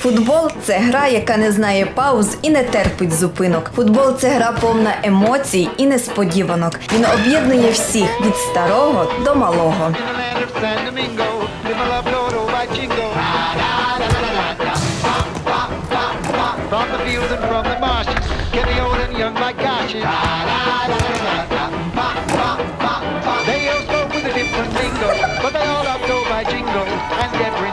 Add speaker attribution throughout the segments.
Speaker 1: Футбол це гра, яка не знає пауз і не терпить зупинок. Футбол це гра повна емоцій і несподіванок. Він об'єднує всіх від старого до малого.
Speaker 2: They all go to by jingle and get ready.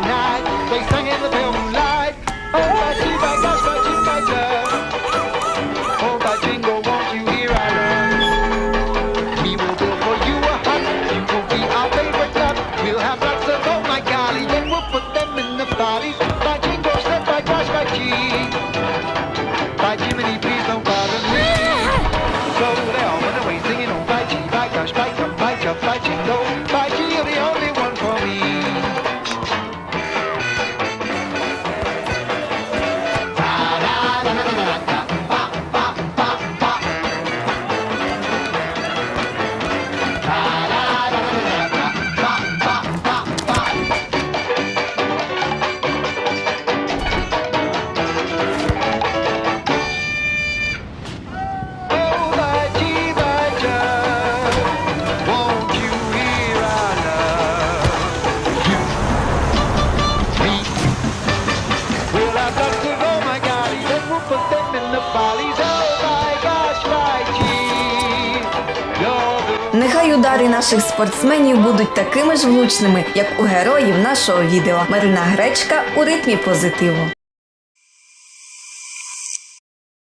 Speaker 1: Нехай удари наших спортсменів будуть такими ж влучними, як у героїв нашого відео. Марина Гречка у ритмі позитиву.